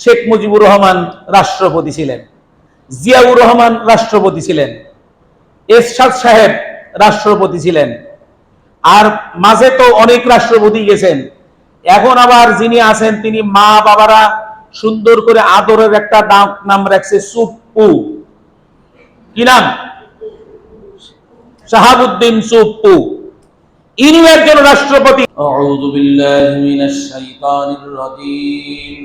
শেখ মুজিবুর রহমান রাষ্ট্রপতি ছিলেন জিয়াউর রহমান রাষ্ট্রপতি ছিলেন এরশাদ সাহেব রাষ্ট্রপতি ছিলেন আর মাঝে তো অনেক রাষ্ট্রপতি গেছেন এখন আবার যিনি আছেন তিনি মা বাবারা সুন্দর করে আদরের একটা নাম নাম রাখছে সুপ্পু কি নাম শাহাবুদ্দিন সুপ্পু ইনিও একজন রাষ্ট্রপতি أعوذ بالله من الشيطان الرجيم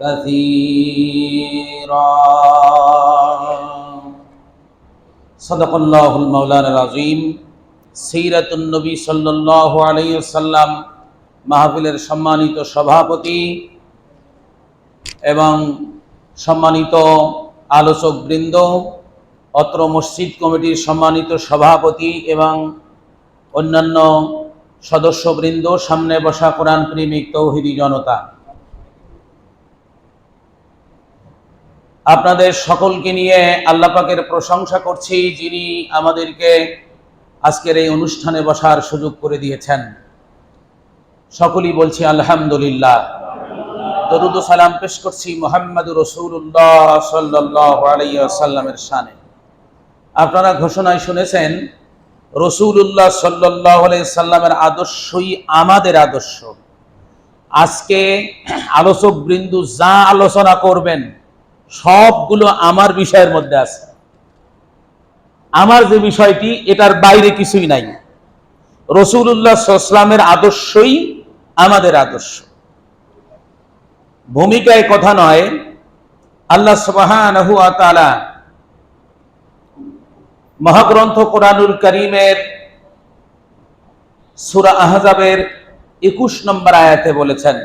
كثيرا صدق الله المولانا العظيم سيرة النبي صلى الله عليه وسلم মাহফিলের সম্মানিত সভাপতি এবং সম্মানিত আলোচক বৃন্দ অত্র মসজিদ কমিটির সম্মানিত সভাপতি এবং অন্যান্য সদস্যবৃন্দ সামনে বসা কোরআন প্রেমিক তৌহিদি জনতা আপনাদের সকলকে নিয়ে আল্লাহ পাকের প্রশংসা করছি, যিনি আমাদেরকে আজকের এই অনুষ্ঠানে বসার সুযোগ করে দিয়েছেন। সকলেই বলছি, আলহামদুলিল্লাহ। দরুদ সালাম পেশ করছি মোহাম্মদ রসুল্লাহ সাল্লাহ শানে। আপনারা ঘোষণায় শুনেছেন রসুল্লাহ সাল্লাহ সাল্লামের আদর্শই আমাদের আদর্শ। আজকে আলোচক বৃন্দু যা আলোচনা করবেন সবগুলো আমার বিষয়ের মধ্যে আছে। আমার যে বিষয়টি, এটার বাইরে কিছুই নাই। রসুল্লাহ সাল্লামের আদর্শই আমাদের আদর্শ। ভূমিকায় কথা নয়, আল্লাহ তাআলা মহাগ্রন্থ কোরআনুল করিমের সূরা আহজাবের 21 নম্বর আয়াতে বলেছেন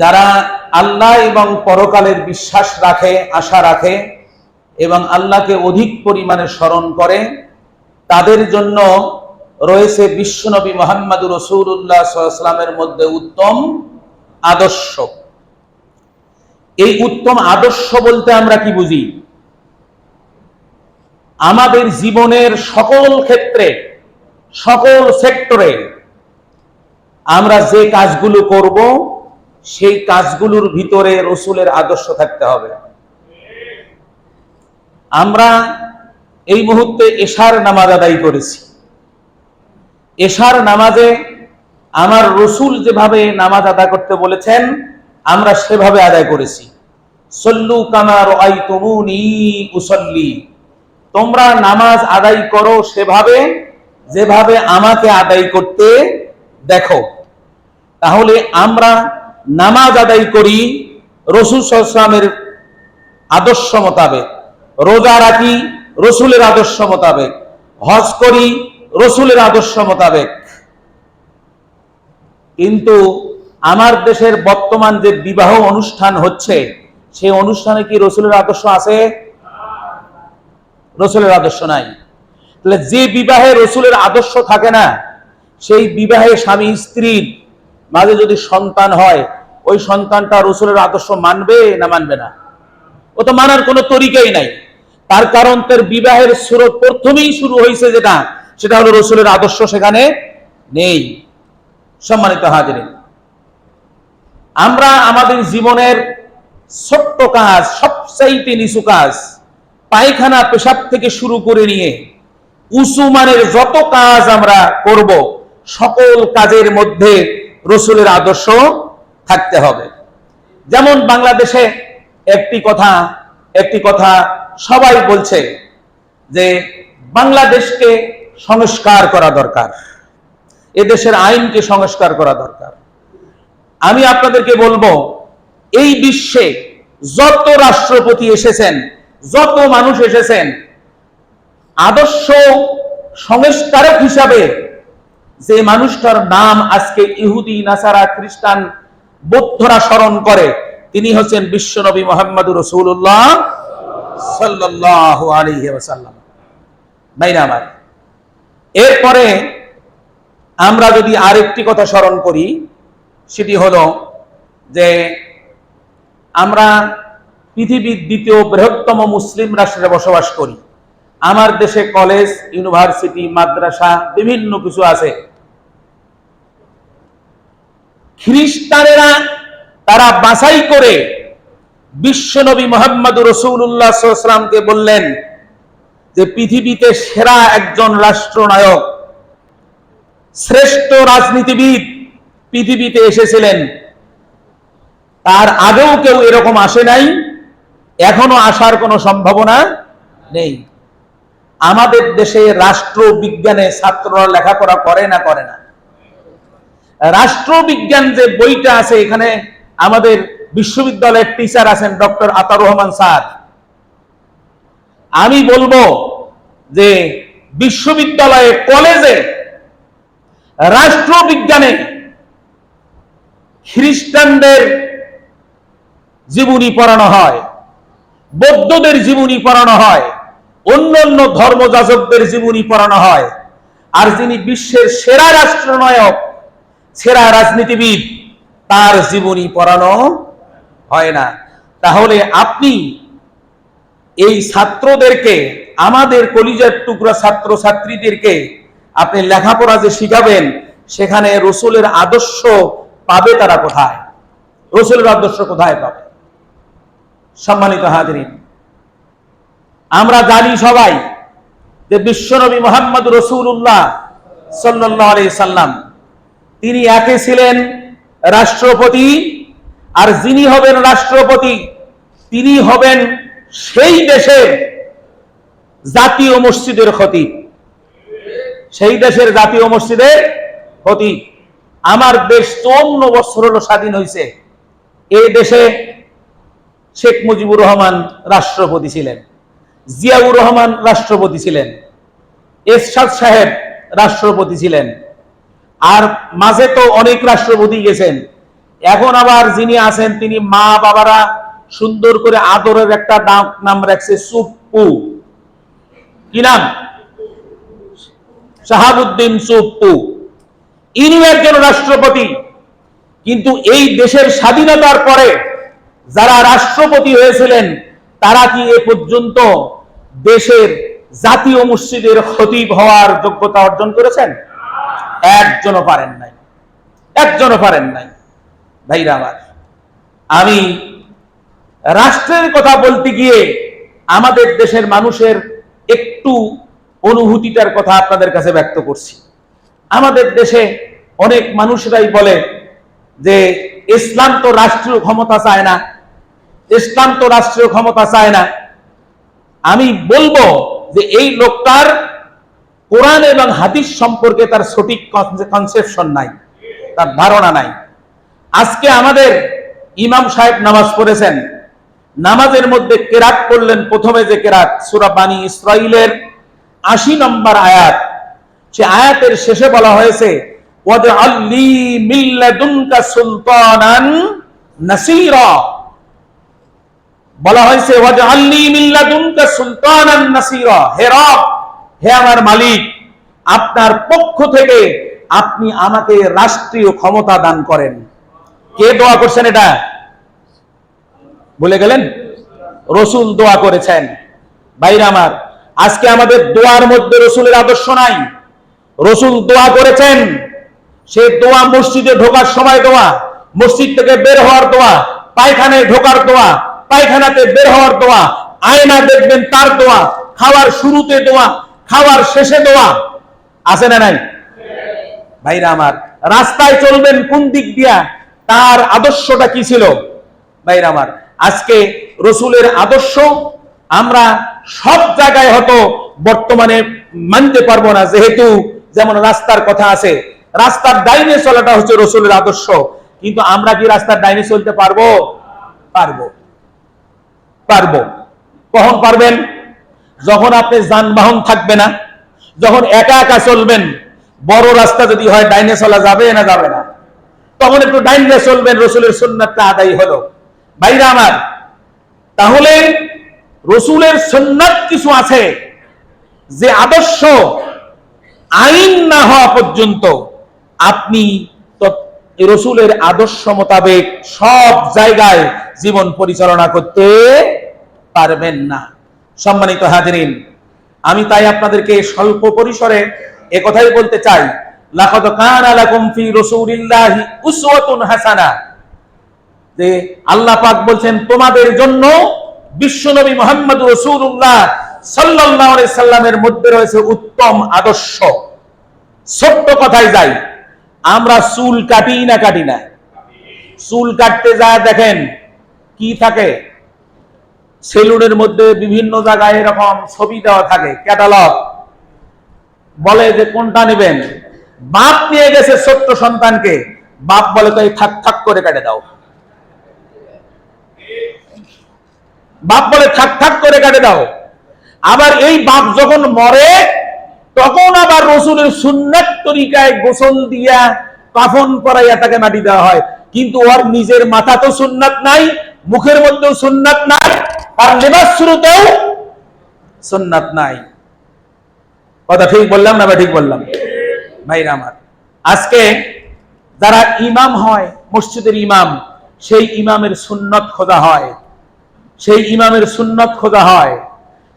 যারা আল্লাহ এবং পরকালের বিশ্বাস রাখে, আশা রাখে এবং আল্লাহকে অধিক পরিমাণে স্মরণ করে, তাদের জন্য রয়েছে বিশ্বনবী মোহাম্মদ রসুল্লাহ সাল্লামের মধ্যে উত্তম আদর্শ। এই উত্তম আদর্শ বলতে আমরা কি বুঝি? আমাদের জীবনের সকল ক্ষেত্রে, সকল সেক্টরে আমরা যে কাজগুলো করব সেই কাজগুলোর ভিতরে রসুলের আদর্শ থাকতে হবে। আমরা এই মুহূর্তে এশার নামাজ আদায় করেছি। এশার নামাজে আমার রসুল যেভাবে নামাজ আদায় করতে বলেছেন, আমরা সেভাবে আদায় করেছি। সল্লু কামার উসল্লি। তোমরা নামাজ আদায় করো সেভাবে, যেভাবে আমাকে আদায় করতে দেখো। তাহলে আমরা নামাজ আদায় করি, রসুল সাল্লামের আদর্শ মোতাবেক, রোজা রাখি, রসুলের আদর্শ মোতাবেক, হজ করি, রসুলের আদর্শ মোতাবেক। কিন্তু আমার দেশের বর্তমান যে বিবাহ অনুষ্ঠান হচ্ছে, সেই অনুষ্ঠানে কি রসুলের আদর্শ আছে? রসুলের আদর্শ নাই। তাহলে যে বিবাহে রসুলের আদর্শ থাকে না, সেই বিবাহে স্বামী, স্ত্রীর মাঝে যদি সন্তান হয়, ওই সন্তানটা রসুলের আদর্শ মানবে না মানবে না? ও তো মানার কোনো তরিকাই নাই। তার কারণ তার বিবাহের স্রোত প্রথমেই শুরু হয়েছে যেটা, সেটা হলো রসুলের আদর্শ সেখানে নেই। সম্মানিত হাজিরিন, আমরা আমাদের জীবনের ছোট্ট কাজ, সবচাইতে নিচু কাজ, পায়খানা পেশাব থেকে শুরু করে নিয়ে উঁচু মানের যত কাজ আমরা করব, সকল কাজের মধ্যে রসুলের আদর্শ থাকতে হবে। যেমন বাংলাদেশে একটি কথা একটি কথা সবাই বলছে যে বাংলাদেশকে সংস্কার করা দরকার। এদেশের আইনকে সংস্কার করা দরকার। আমি আপনাদেরকে বলব, এই বিশ্বে যত রাষ্ট্রপতি এসেছেন, যত মানুষ এসেছেন, আদর্শ সংস্কারক হিসাবে যে মানুষটার নাম আজকে ইহুদি, নাসারা, খ্রিস্টান বৌদ্ধরা স্মরণ করে, তিনি হচ্ছেন বিশ্বনবী মোহাম্মদুর রসুল্লাহ এরপরে আমরা যদি আরেকটি কথা স্মরণ করি, সেটি হলো যে আমরা পৃথিবীর দ্বিতীয় বৃহত্তম মুসলিম রাষ্ট্রে বসবাস করি। আমার দেশে কলেজ ইউনিভার্সিটি মাদ্রাসা বিভিন্ন কিছু আছে। খ্রিস্টানেরা তারা বাছাই করে বিশ্বনবী মোহাম্মদ রসুল্লাহামকে বললেন যে পৃথিবীতে সেরা একজন রাষ্ট্রনায়ক, শ্রেষ্ঠ রাজনীতিবিদ পৃথিবীতে এসেছিলেন। তার আগেও কেউ এরকম আসে নাই, এখনও আসার কোনো সম্ভাবনা নেই। আমাদের দেশে রাষ্ট্রবিজ্ঞানে ছাত্ররা লেখাপড়া করে না করে না। রাষ্ট্রবিজ্ঞান যে বইটা আছে, এখানে আমাদের বিশ্ববিদ্যালয়ের টিচার আছেন ডক্টর আতার রহমান স্যার। আমি বলব যে বিশ্ববিদ্যালয়ে, কলেজে রাষ্ট্রবিজ্ঞানে খ্রিস্টানদের জীবনী পড়ানো হয়, বৌদ্ধদের জীবনী পড়ানো হয় অন্য অন্য ধর্মযাজকদের জীবনী পড়ানো হয়। আর যিনি বিশ্বের সেরা রাষ্ট্রনায়ক, সেরা রাজনীতিবিদ, তার জীবনী পড়ানো হয় না। তাহলে আপনি এই ছাত্রদেরকে, আমাদের কলিজার টুকরা ছাত্র ছাত্রীদেরকে আপনি লেখাপড়া যে শিখাবেন, সেখানে রসুলের আদর্শ পাবে তারা কোথায়? রসুলের আদর্শ কোথায় পাবে? সম্মানিত হাজরিন আমরা জানি সবাই যে বিশ্বনবী মোহাম্মদ রসুল্লাহ সাল্লাহ সাল্লাম, তিনি একে ছিলেন রাষ্ট্রপতি আর যিনি হবেন রাষ্ট্রপতি, তিনি হবেন সেই দেশের জাতীয় মসজিদের খতিব। সেই দেশের জাতীয় মসজিদের খতিব। আমার দেশ চৌন্ন বছর হলো স্বাধীন হয়েছে এই দেশে শেখ মুজিবুর রহমান রাষ্ট্রপতি ছিলেন। জিয়াউর রহমান রাষ্ট্রপতি ছিলেন, এরশাদ সাহেব রাষ্ট্রপতি ছিলেন, আর মাঝে তো অনেক রাষ্ট্রপতি গেছেন। এখন আবার যিনি আছেন তিনি মা বাবারা সুন্দর করে আদরের একটা নাম নাম রাখছে সুপ্পু। কি নাম? শাহাবুদ্দিন সুপ্পু। ইনি একজন রাষ্ট্রপতি, কিন্তু এই দেশের স্বাধীনতার পরে যারা রাষ্ট্রপতি হয়েছিলেন তারা কি এ পর্যন্ত দেশের জাতীয় মসজিদের খতিব হওয়ার যোগ্যতা অর্জন করেছেন? একজনও পারেন নাই। একজনও পারেন নাই। ভাইরা আমার, আমি রাষ্ট্রের কথা বলতে গিয়ে আমাদের দেশের মানুষের একটু অনুভূতিটার কথা আপনাদের কাছে ব্যক্ত করছি। আমাদের দেশে অনেক মানুষরাই বলে যে, ইসলাম তো রাষ্ট্রীয় ক্ষমতা চায় না ইসলাম তো রাষ্ট্রীয় ক্ষমতা চায় না। আমি বলব যে এই লোকটার কোরআন এবং হাদিস সম্পর্কে তার সঠিক কনসেপশন নাই, তার ধারণা নাই। আজকে আমাদের ইমাম সাহেব নামাজ পড়েছেন। নামাজের মধ্যে কেরাত পড়লেন, প্রথমে যে কেরাত, সুরা ইসরাইলের আশি নম্বর আয়াত। সে আয়াতের শেষে বলা হয়েছে ওয়াজআল্লি মিন লাদুনকা সুলতানান নাসীরা। বলা হয়েছে আমার মালিক, আপনার পক্ষ থেকে আপনি আমাকে রাষ্ট্রীয় ক্ষমতা দান করেন। কে দোয়া করছেন এটা? বলে গেলেন, রসুল দোয়া করেছেন। বাইরে আমার, আজকে আমাদের দোয়ার মধ্যে রসুলের আদর্শ নাই। রসুল দোয়া করেছেন, সে দোয়া মসজিদে ঢোকার সময় দোয়া, মসজিদ থেকে বের হওয়ার দোয়া, পায়খানায় ঢোকার দোয়া পায়খানাতে বের হওয়ার দোয়া আয়না দেখবেন তার দোয়া, খাওয়ার শুরুতে দোয়া, খাওয়ার শেষে দোয়া। আছে না নাই? ভাইরা আমার, রাস্তায় চলবেন কোন দিক দিয়া? তার আদর্শটা কি ছিল? ভাইরা আমার, আজকে রসুলের আদর্শ আমরা সব জায়গায় হয়তো বর্তমানে মানতে পারব না, যেহেতু যেমন রাস্তার কথা আছে, রাস্তার ডাইনে চলাটা হচ্ছে রসুলের আদর্শ। কিন্তু আমরা কি রাস্তার ডাইনে চলতে পারব? পারব। পারব। কখন পারবেন? যখন আপনি যানবাহন থাকবে না, যখন একা একা চলবেন, বড় রাস্তা যদি হয়, ডাইনে চলা যাবে না যাবে না। তখন একটু ডাইনরা চলবেন, রসুলের সুন্নাতটা আদায় হলো। ভাইরা আমার, তাহলে রসুলের সুন্নাত কিছু আছে যে আদর্শ আইন না হওয়া পর্যন্ত আপনি রসুলের আদর্শ মোতাবেক সব জায়গায় জীবন পরিচালনা করতে পারবেন না। সম্মানিত হাজরিন, আমি তাই আপনাদেরকে স্বল্প পরিসরে এ কথাই বলতে চাই। লাকাদ কানা লাকুম ফি রাসূলিল্লাহি উসওয়াতুন হাসানা। যে আল্লাহ পাক বলছেন, তোমাদের জন্য বিশ্বনবী মোহাম্মদ রসুল্লাহ সাল্লাল্লাহু আলাইহি সাল্লামের মধ্যে রয়েছে উত্তম আদর্শ। ছোট্ট কথায় যাই, আমরা চুল কাটি না কাটি না। চুল কাটতে যায় দেখেন, কি থাকে? সেলুনের মধ্যে বিভিন্ন জায়গায় এরকম ছবি দেওয়া থাকে ক্যাটালগ বলে যে কোনটা নেবেন? বাপ নিয়ে গেছে ছোট্ট সন্তানকে। বাপ বলে তো এই থাক থাক করে কেটে দাও। বাপ বলে থাক থাক করে কেটে দাও। আবার এই বাপ যখন মরে, তখন আবার রসুলের সুন্নাত তরিকায় গোসল দিয়া কাফন করাইয়া তাকে মাটি দেওয়া হয়। কিন্তু ওর নিজের মাথা তো সুন্নাত নাই মুখের মধ্যেও সুন্নাত নাই, আর লেবাস শুরুতেও সুন্নাত নাই। কথা ঠিক বললাম না বা ঠিক বললাম? ভাইরা আমার, আজকে যারা ইমাম হয়, মসজিদের ইমাম, সেই ইমামের সুন্নত খোদা হয়। সেই ইমামের সুন্নত খোদা হয়।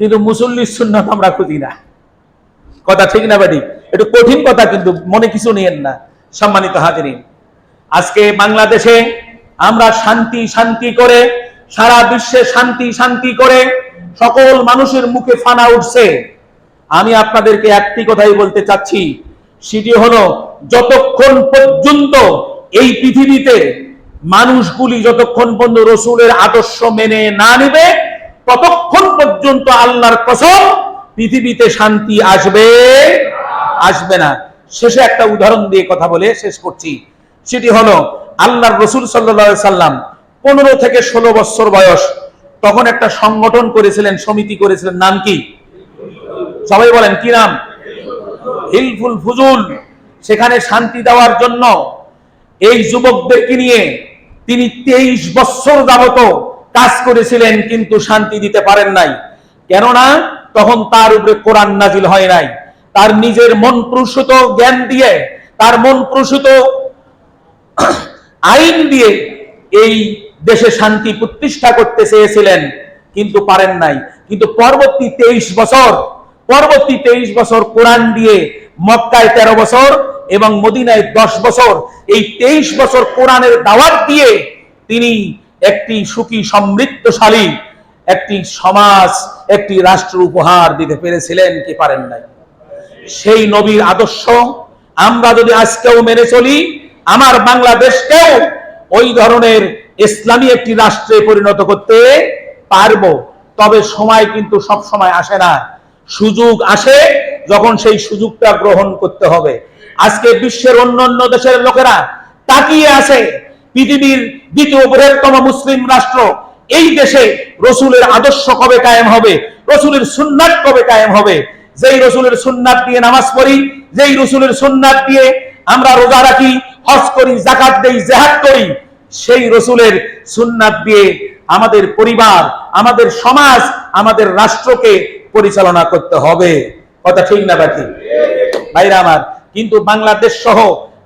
কিন্তু মুসল্লির সুন্নত আমরা খুঁজি না। কথা ঠিক না বাড়ি একটু কঠিন কথা, কিন্তু মনে কিছু নিয়েন না। সম্মানিত হাজিরিন, আজকে বাংলাদেশে আমরা শান্তি শান্তি করে, সারা বিশ্বে শান্তি শান্তি করে সকল মানুষের মুখে ফানা উঠছে। আমি আপনাদেরকে একটি কথাই বলতে চাচ্ছি, সেটি হলো, যতক্ষণ পর্যন্ত এই পৃথিবীতে মানুষগুলি যতক্ষণ পর্যন্ত রসুলের আদর্শ মেনে না নেবে, ততক্ষণ পর্যন্ত আল্লাহর কসম পৃথিবীতে শান্তি আসবে আসবে না। শেষে একটা উদাহরণ দিয়ে কথা বলে শেষ করছি। সেটি হলো আল্লাহর রসুল সাল্লা সাল্লাম পনেরো থেকে ষোলো বছর বয়স তখন একটা সংগঠন করেছিলেন, সমিতি করেছিলেন, নাম কি? সবাই বলেন, কি নাম? হিলফুল ফুজুল। সেখানে শান্তি দেওয়ার জন্য এই যুবকদেরকে নিয়ে তিনি তেইশ বছর যাবত কাজ করেছিলেন, কিন্তু শান্তি দিতে পারেন নাই। কেননা তখন তার উপরে কোরআন নাজিল হয় নাই। তার নিজের মন প্রসূত জ্ঞান দিয়ে, তার মন প্রসূত আইন দিয়ে এই দেশে শান্তি প্রতিষ্ঠা করতে চেয়েছিলেন, কিন্তু পারেন নাই। কিন্তু পরবর্তী তেইশ বছর, পরবর্তী তেইশ বছর কোরআন দিয়ে মক্কায় তেরো বছর এবং মদিনায় দশ বছর, এই তেইশ বছর কোরআনের দাওয়াত দিয়ে তিনি একটি সুখী, সমৃদ্ধশালী, একটি সমাজ, একটি রাষ্ট্র উপহার দিতে পেরেছিলেন, কি পারেন নাই। সেই নবীর আদর্শ আমরা যদি আজকেও মেনে চলি আমার বাংলাদেশকেও ওই ধরনের ইসলামী একটি রাষ্ট্রে পরিণত করতে পারব। তবে সময় কিন্তু সব সময় আসে না। সুযোগ আসে যখন সেই সুযোগটা গ্রহণ করতে হবে। আজকে বিশ্বের অন্য অন্য দেশের লোকেরা তাকিয়ে আছে পৃথিবীর দ্বিতীয় বৃহত্তম মুসলিম রাষ্ট্র। এই দেশে রসুলের আদর্শ কবে কায়েম হবে? রসুলের সুন্নাত কবে কায়েম হবে? যেই রসুলের সুন্নাত দিয়ে নামাজ পড়ি, যেই রসুলের সুন্নাত দিয়ে আমরা রোজা রাখি, হজ করি জাকাত দেই, জেহাদ করি। সেই রসুলের সুন্নাত দিয়ে আমাদের পরিবার, আমাদের সমাজ, আমাদের রাষ্ট্রকে পরিচালনা করতে হবে। কথা ঠিক না বাকি? ভাইরা আমার, কিন্তু বাংলাদেশ সহ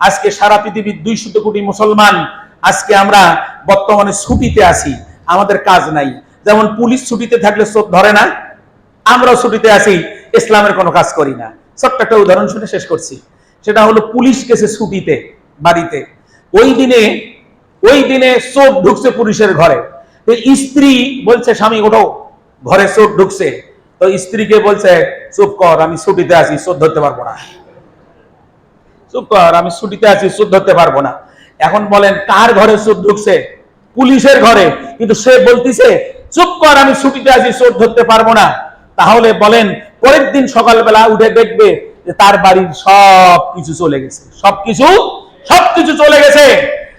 আজকে সারা পৃথিবীর দুইশত কোটি মুসলমান আজকে আমরা বর্তমানে ছুটিতে আছি, আমাদের কাজ নাই। যেমন পুলিশ ছুটিতে থাকলে চোখ ধরে না, আমরাও ছুটিতে আছি, ইসলামের কোনো কাজ করি না। ছোট্ট একটা উদাহরণ শুনে শেষ করছি। সেটা হলো পুলিশ গেছে ছুটিতে, বাড়িতে। ওই দিনে ওই দিনে চোখ ঢুকছে পুলিশের ঘরে। স্ত্রী বলছে, স্বামী, ওঠো। ঘরে চোখ ঢুকছে। তো স্ত্রীকে বলছে, চুপ কর, আমি ছুটিতে আছি চোখ ধরতে পারব না। চুপ কর, আমি ছুটিতে আছি চোখ ধরতে পারব না। এখন বলেন, কার ঘরে চোখ ঢুকছে? পুলিশের ঘরে। কিন্তু সে বলতিছে, চুপ কর, আমি ছুটিতে আছি চোখ ধরতে পারব না। তাহলে বলেন, পরের দিন সকালবেলা উঠে দেখবে তার বাড়ির সব কিছু চলে গেছে। সবকিছু? সবকিছু চলে গেছে।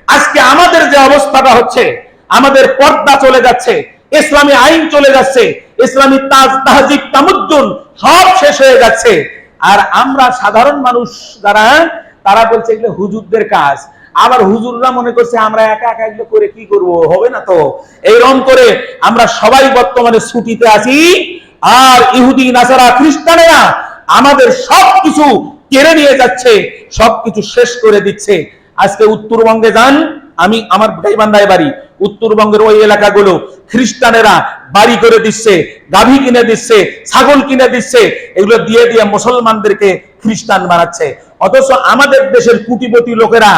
আজকে আমাদের যে অবস্থাটা হচ্ছে, আমাদের পর্দা চলে যাচ্ছে, ইসলামী আইন চলে যাচ্ছে, ইসলামী তাজ, তাহজিব, তামুদ্দুন সব শেষ হয়ে যাচ্ছে। আর আমরা সাধারণ মানুষ যারা, তারা বলছে এগুলো হুজুরদের কাজ। আবার হুজুররা মনে করছে, আমরা একা একা এগুলো করে কি করব? হবে না তো? এইরকম করে আমরা সবাই বর্তমানে ছুটিতে আছি। আর ইহুদি, নাসারা, খ্রিস্টানেরা আমাদের সবকিছু কেড়ে নিয়ে যাচ্ছে, সবকিছু শেষ করে দিচ্ছে। আজকে উত্তরবঙ্গে যান, আমি আমার গাইবান্ধায় বাড়ি, উত্তরবঙ্গের ওই এলাকাগুলো খ্রিস্টানেরা বাড়ি করে দিচ্ছে, গাভী কিনে দিচ্ছে, ছাগল কিনে দিচ্ছে, এগুলো দিয়ে দিয়ে মুসলমানদেরকে খ্রিস্টান বানাচ্ছে। অথচ আমাদের দেশের কুটিপতি লোকেরা,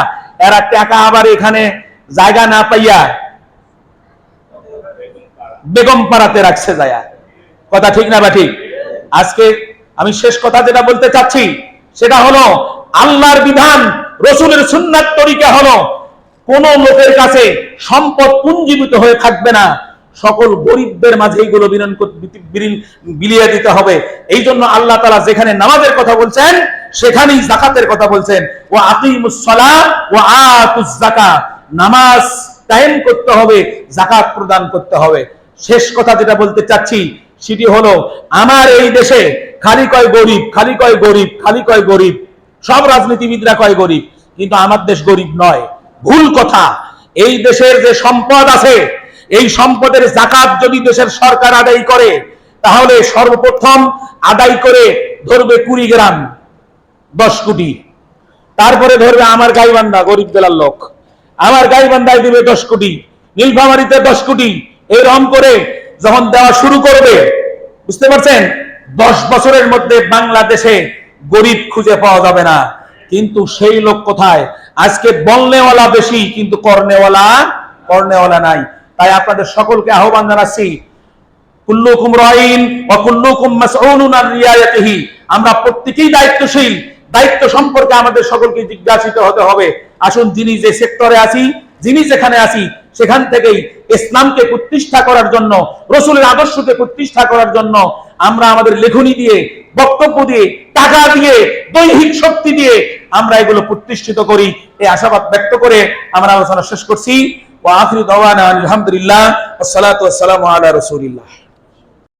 এরা টাকা আবার এখানে জায়গা না পাইয়া বেগম পাড়াতে রাখছে যায়া কথা ঠিক না বা ঠিক? আজকে আমি শেষ কথা যেটা বলতে চাচ্ছি, সেটা হলো আল্লাহর বিধান, রসুলের সুন্নাত তরিকা হলো কোন লোকের কাছে সম্পদ পুঞ্জীবিত হয়ে থাকবে না। সকল গরিবদের মাঝে এইগুলো বিলিয়ে দিতে হবে। এই জন্য আল্লাহ তালা যেখানে নামাজের কথা বলছেন, সেখানেই জাকাতের কথা বলছেন। ও আকিমুসলা ও আতুজ জাকাত নামাজ টাইম করতে হবে জাকাত প্রদান করতে হবে। শেষ কথা যেটা বলতে চাচ্ছি, সেটি হলো, আমার এই দেশে খালি কয় গরিব, খালি কয় গরিব, খালি কয় গরিব। সব রাজনীতিবিদরা কয় গরিব, কিন্তু আমার দেশ গরিব নয়। ভুল কথা, এই দেশের যে সম্পদ আছে, এই সম্পদের জাকাত যদি দেশের সরকার আদায় করে, তাহলে সর্বপ্রথম আদায় করে ধরবে কুড়ি গ্রাম, দশ কোটি। তারপরে ধরবে আমার গাইবান্ধা, গরিব জেলার লোক। আমার গাইবান্ধায় দিবে দশ কোটি, নীলফামারিতে দশ কোটি। এরকম করে যখন দেওয়া শুরু করবে, বুঝতে পারছেন? দশ বছরের মধ্যে বাংলাদেশে গরিব খুঁজে পাওয়া যাবে না। কিন্তু সেই লোক কোথায়? আজকে বলনেওয়ালা বেশি, কিন্তু করনেওয়ালা করনেওয়ালা নাই। তাই আপনাদের সকলকে আহ্বান জানাচ্ছি, কুল্লুকুম রাইন ওয়া আমরা প্রত্যেকেই দায়িত্বশীল, দায়িত্ব সম্পর্কে আমাদের সকলকে জিজ্ঞাসিত হতে হবে। আসুন যিনি যে সেক্টরে আছি, যিনি যেখানে আছি সেখান থেকেই ইসলামকে প্রতিষ্ঠা করার জন্য, রসুলের আদর্শকে প্রতিষ্ঠা করার জন্য আমরা আমাদের লেখনি দিয়ে, বক্তব্য দিয়ে, টাকা দিয়ে, দৈহিক শক্তি দিয়ে আমরা এগুলো প্রতিষ্ঠিত করি। এই আশাবাদ ব্যক্ত করে আমরা আলোচনা শেষ করছি। আলহামদুলিল্লাহ আসসালাম আল্লাহ রসুলিল্লাহ আলা রাসূলিল্লাহ।